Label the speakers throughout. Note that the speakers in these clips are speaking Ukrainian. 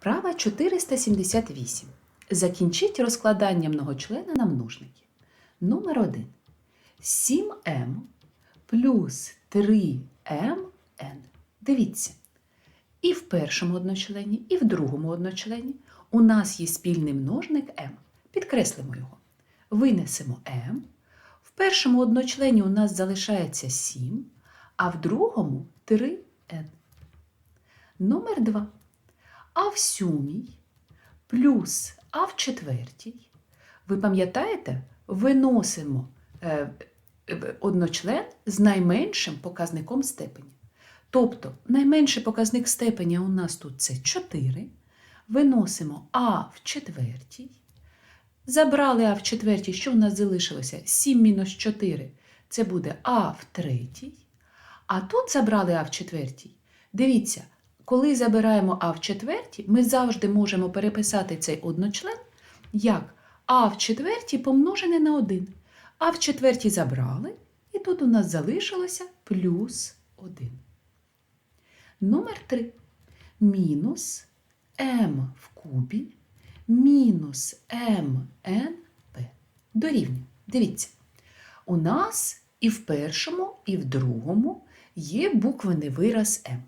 Speaker 1: Вправа 478. Закінчіть розкладання многочлена на множники. Номер 1. 7m плюс 3mn. Дивіться. І в першому одночлені, і в другому одночлені у нас є спільний множник m. Підкреслимо його. Винесемо m. В першому одночлені у нас залишається 7, а в другому 3n. Номер 2. А в сьомій плюс А в четвертій. Ви пам'ятаєте, виносимо е, е, одночлен з найменшим показником степені. Тобто найменший показник степеня у нас тут це 4. Виносимо А в четвертій. Забрали А в четвертій, що у нас залишилося? 7 мінус 4 це буде А в третій. А тут забрали А в четвертій. Дивіться, коли забираємо А в четвертій, ми завжди можемо переписати цей одночлен як А в четвертій помножене на 1. А в четвертій забрали, і тут у нас залишилося плюс 1. Номер 3. Мінус m в кубі мінус mnp дорівнює. Дивіться, у нас і в першому, і в другому є буквений вираз m.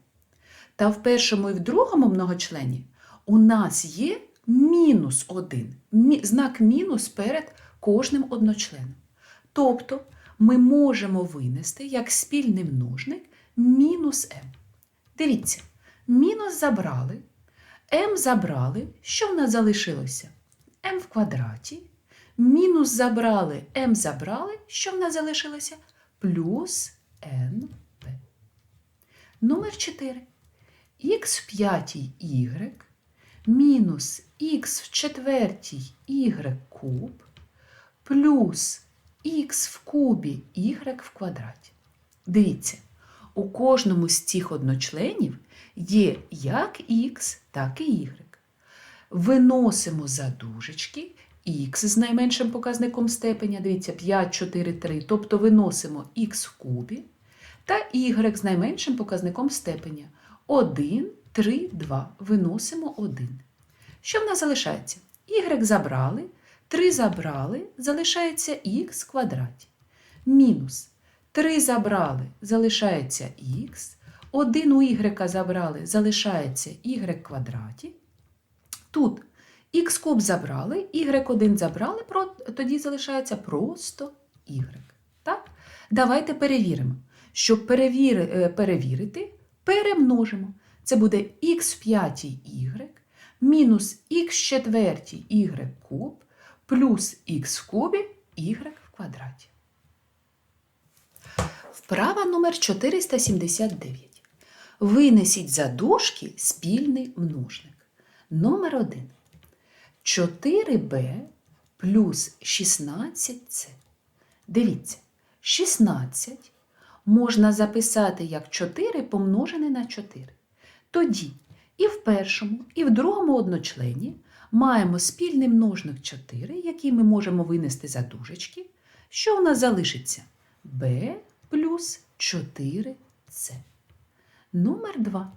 Speaker 1: Та в першому і в другому многочлені у нас є мінус 1, знак мінус перед кожним одночленом. Тобто ми можемо винести як спільний множник мінус m. Дивіться, мінус забрали, m забрали. Що в нас залишилося? m в квадраті. Мінус забрали, m забрали. Що в нас залишилося? Плюс np. Номер 4 х в п'ятій y мінус х в четвертій y куб плюс х в кубі y в квадраті. Дивіться, у кожному з цих одночленів є як х, так і y. Виносимо за дужечки х з найменшим показником степеня, дивіться, 5, 4, 3, тобто виносимо х в кубі та y з найменшим показником степеня. 1, 3, 2. Виносимо 1. Що в нас залишається? Y забрали, 3 забрали, залишається х квадраті. Мінус 3 забрали, залишається х. 1 у y забрали, залишається y квадраті. Тут х куб забрали, y1 забрали, тоді залишається просто y. Так? Давайте перевіримо. Щоб перевіри, перевірити, перемножимо. Це буде х в п'ятій y мінус х четвертій y куб плюс х в кубі y в квадраті. Вправа номер 479. Винесіть за дужки спільний множник. Номер 1. 4b плюс 16c. Дивіться, 16 можна записати як 4 помножене на 4. Тоді і в першому, і в другому одночлені маємо спільний множник 4, який ми можемо винести за дужечки. Що у нас залишиться? b плюс 4c. Номер 2.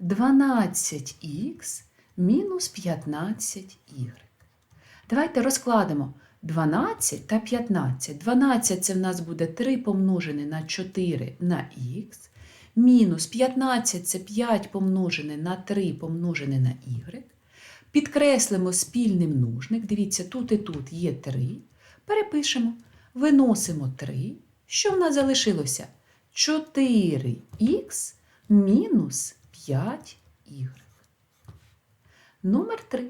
Speaker 1: 12х мінус 15y. Давайте розкладемо 12 та 15. 12 це в нас буде 3 помножене на 4 на х. Мінус 15 це 5 помножене на 3 помножене на y. Підкреслимо спільний множник. Дивіться, тут і тут є 3. Перепишемо. Виносимо 3. Що в нас залишилося? 4х мінус 5y. Номер 3.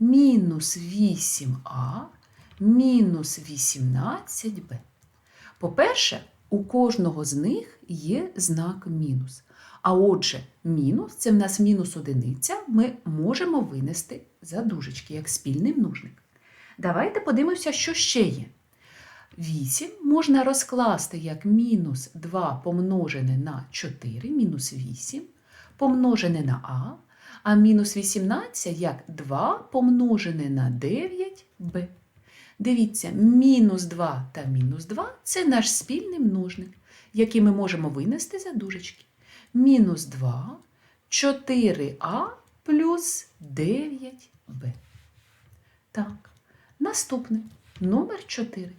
Speaker 1: Мінус 8а мінус 18b. По-перше, у кожного з них є знак мінус. А отже, мінус це в нас мінус одиниця, ми можемо винести за дужечки, як спільний множник. Давайте подивимося, що ще є. 8 можна розкласти як мінус 2 помножене на 4, мінус 8 помножене на а, а мінус 18 як 2 помножене на 9b. Дивіться, мінус 2 та мінус 2 це наш спільний множник, який ми можемо винести за дужечки. Мінус 2, 4а плюс 9b. Так, наступне номер 4.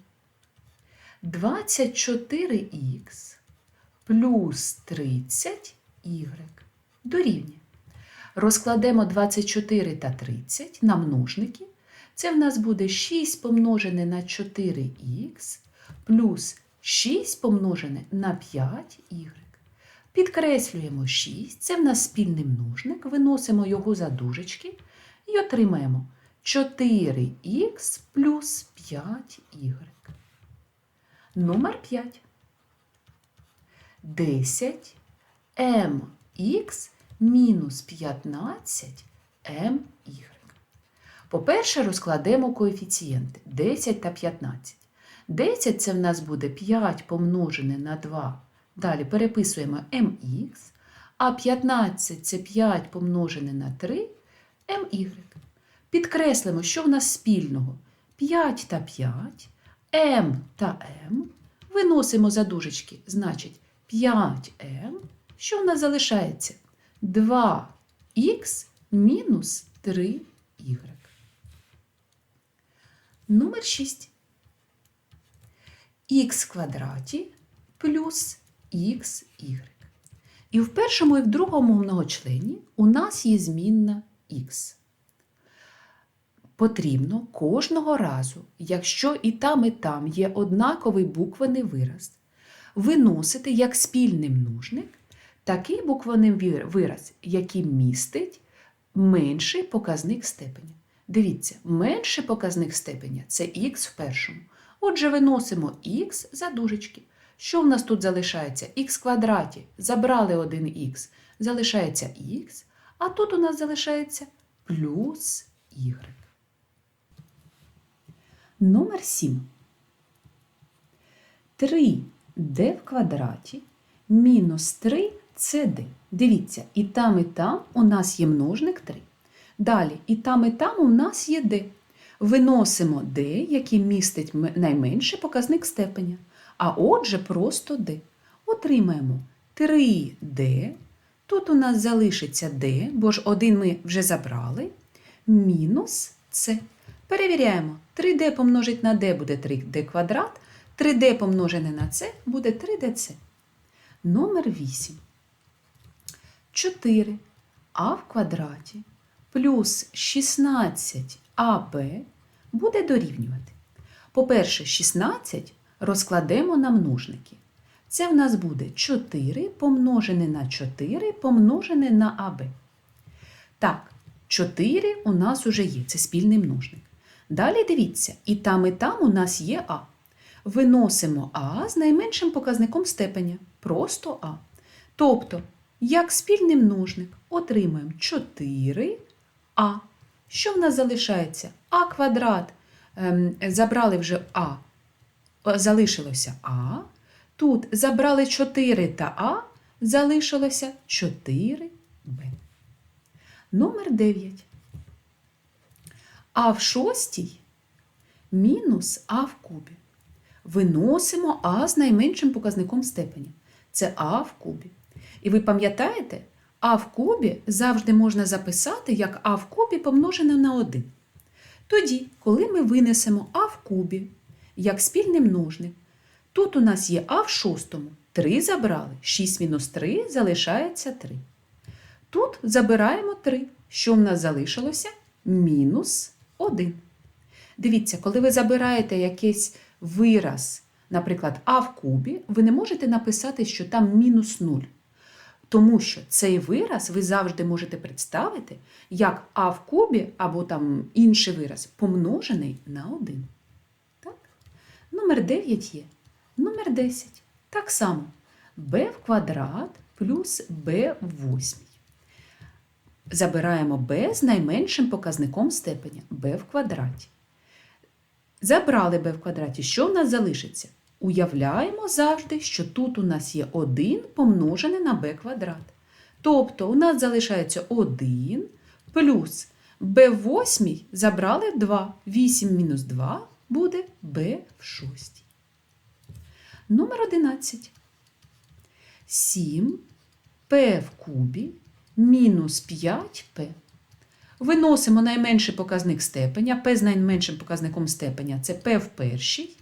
Speaker 1: 24х плюс 30y дорівнює. Розкладемо 24 та 30 на множники. Це в нас буде 6 помножене на 4х плюс 6 помножене на 5y. Підкреслюємо 6, це в нас спільний множник, виносимо його за дужечки і отримаємо 4х плюс 5y. Номер 5. 10 mx мінус 15 my. По-перше, розкладемо коефіцієнти 10 та 15. 10 це в нас буде 5 помножене на 2. Далі переписуємо mx, а 15 це 5 помножене на 3 my. Підкреслимо, що в нас спільного 5 та 5, m та m. Виносимо за дужечки, значить 5m. Що в нас залишається? 2х мінус 3y. Номер 6. х квадраті плюс xy. І в першому і в другому многочлені у нас є змінна х. Потрібно кожного разу, якщо і там, і там є однаковий буквений вираз, виносити як спільний множник такий буквений вираз, який містить менший показник степеня. Дивіться, менший показник степеня це х в першому. Отже, виносимо х за дужечки. Що в нас тут залишається? х квадраті. Забрали один х, залишається х, а тут у нас залишається плюс y. Номер 7. 3d в квадраті мінус 3 cd. Дивіться, і там, і там у нас є множник 3. Далі, і там, і там у нас є d. Виносимо d, який містить найменший показник степеня. А отже, просто d. Отримаємо 3d. Тут у нас залишиться d, бо ж один ми вже забрали. Мінус c. Перевіряємо. 3d помножить на d буде 3d квадрат. 3d помножене на c буде 3dc. Номер 8. 4 а в квадраті плюс 16аб буде дорівнювати. По-перше, 16 розкладемо на множники. Це в нас буде 4 помножене на 4 помножене на АБ. Так, 4 у нас уже є, це спільний множник. Далі дивіться, і там, і там у нас є А. Виносимо А з найменшим показником степеня. Просто А. Тобто, як спільний множник отримаємо 4А. Що в нас залишається? А квадрат. Ем, забрали вже А, залишилося А. Тут забрали 4 та А, залишилося 4Б. Номер 9. А в шостій мінус А в кубі. Виносимо А з найменшим показником степеня. Це А в кубі. І ви пам'ятаєте, А в кубі завжди можна записати як А в кубі помножене на 1. Тоді, коли ми винесемо А в кубі як спільний множник, тут у нас є А в шостому. 3 забрали, 6 мінус 3 залишається 3. Тут забираємо 3. Що в нас залишилося? Мінус 1. Дивіться, коли ви забираєте якийсь вираз, наприклад, А в кубі, ви не можете написати, що там мінус 0. Тому що цей вираз ви завжди можете представити як А в кубі або там інший вираз помножений на 1. Так? Номер 9 є. Номер 10. Так само b в квадрат плюс b в восьмій. Забираємо b з найменшим показником степеня b в квадраті. Забрали b в квадраті. Що в нас залишиться? Уявляємо завжди, що тут у нас є 1 помножене на b квадрат. Тобто у нас залишається 1 плюс b в восьмій забрали 2. 8 мінус 2 буде b в шостій. Номер 11. 7 p в кубі мінус 5p. Виносимо найменший показник степеня. P з найменшим показником степеня це P в першій.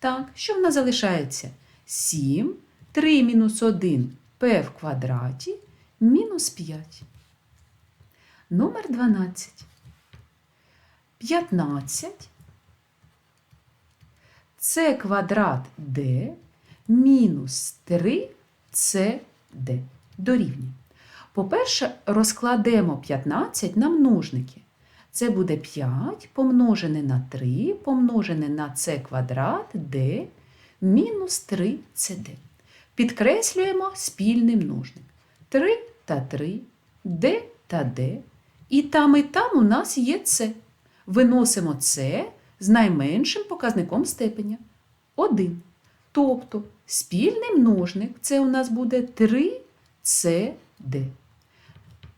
Speaker 1: Так, що в нас залишається? 7, 3 мінус 1 P в квадраті мінус 5. Номер 12. 15 це квадрат d мінус 3cd дорівнює. По-перше, розкладемо 15 на множники. Це буде 5 помножене на 3 помножене на c квадрат d мінус 3cd. Підкреслюємо спільний множник. 3 та 3, d та d. І там, і там у нас є c. Виносимо c з найменшим показником степеня 1. Тобто спільний множник це у нас буде 3cd.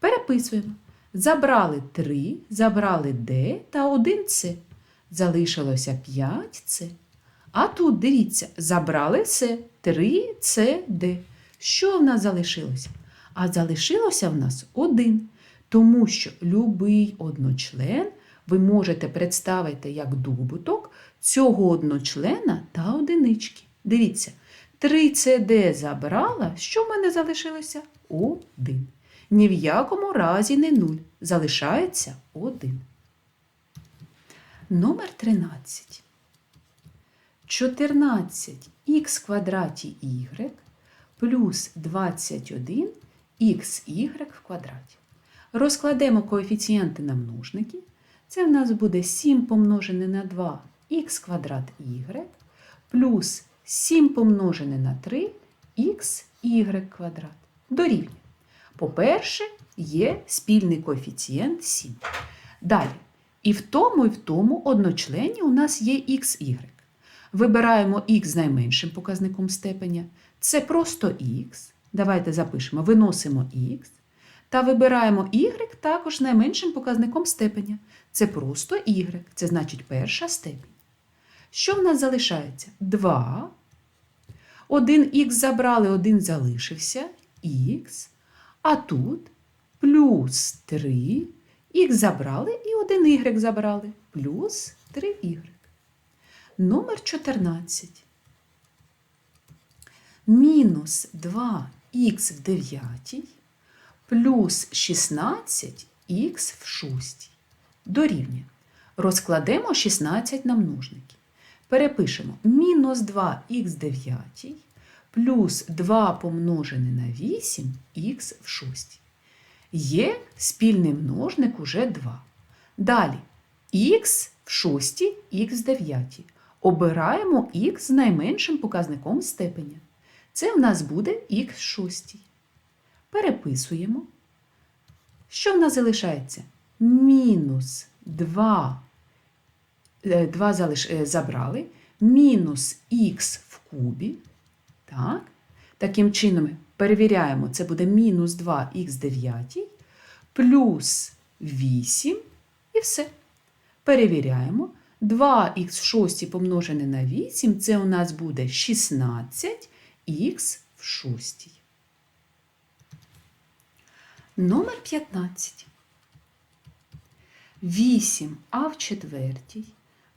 Speaker 1: Переписуємо. Забрали 3, забрали d та 1c. Залишилося 5c. А тут, дивіться, забрали все 3cd. Що в нас залишилося? А залишилося в нас 1. Тому що любий одночлен ви можете представити як добуток цього одночлена та одинички. Дивіться, 3CD забрала, що в мене залишилося? 1. Ні в якому разі не 0. Залишається 1. Номер 13. 14х квадраті y плюс 21 xy в квадраті. Розкладемо коефіцієнти на множники. Це в нас буде 7 помножене на 2 х квадрат y плюс 7 помножене на 3 xy квадрат. Дорівнює. По-перше, є спільний коефіцієнт 7. Далі. І в тому, і в тому одночлені у нас є xy. Вибираємо х з найменшим показником степеня. Це просто х. Давайте запишемо, виносимо х. Та вибираємо y також найменшим показником степеня. Це просто y, це значить перша степень. Що в нас залишається? 2. Один х забрали, один залишився х. А тут плюс 3. Х забрали і один y забрали. Плюс 3y. Номер 14. Мінус 2х в дев'ятій плюс 16х в шостій. Дорівнює. Розкладемо 16 на множники. Перепишемо мінус 2х в дев'ятій плюс 2 помножене на 8х в шостій. Є спільний множник уже 2. Далі х в шостій, х в дев'ятій. Обираємо х з найменшим показником степеня. Це в нас буде х в шостій. Переписуємо. Що в нас залишається? Мінус 2, 2 залиш... е, забрали, мінус х в кубі. Так? Таким чином, перевіряємо, це буде мінус 2х 9 плюс 8 і все. Перевіряємо. 2х в 6 помножене на 8, це у нас буде 16х в 6. Номер 15. 8а в четвертій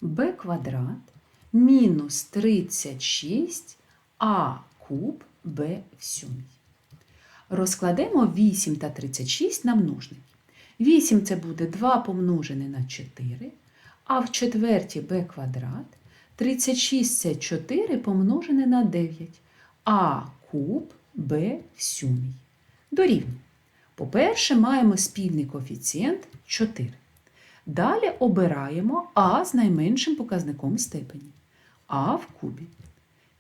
Speaker 1: b квадрат мінус 36а куб b в сьомій. Розкладемо 8 та 36 на множники. 8 це буде 2 помножене на 4, а в четвертій b квадрат 36 це 4 помножене на 9, а куб b в сьомій. Дорівнює. По-перше, маємо спільний коефіцієнт 4. Далі обираємо А з найменшим показником степені А в кубі.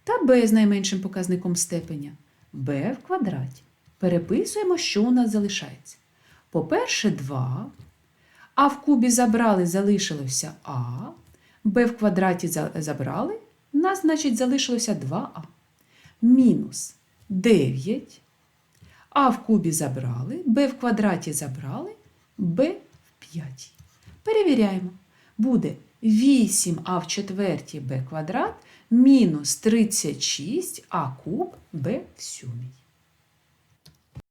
Speaker 1: Та Б з найменшим показником степеня Б в квадраті. Переписуємо, що у нас залишається. По-перше, 2. А в кубі забрали, залишилося А. Б в квадраті забрали, у нас, значить, залишилося 2А. Мінус 9. А в кубі забрали, b в квадраті забрали, b в п'ятій. Перевіряємо. Буде 8а в четвертій b квадрат мінус 36а куб b в сьомій.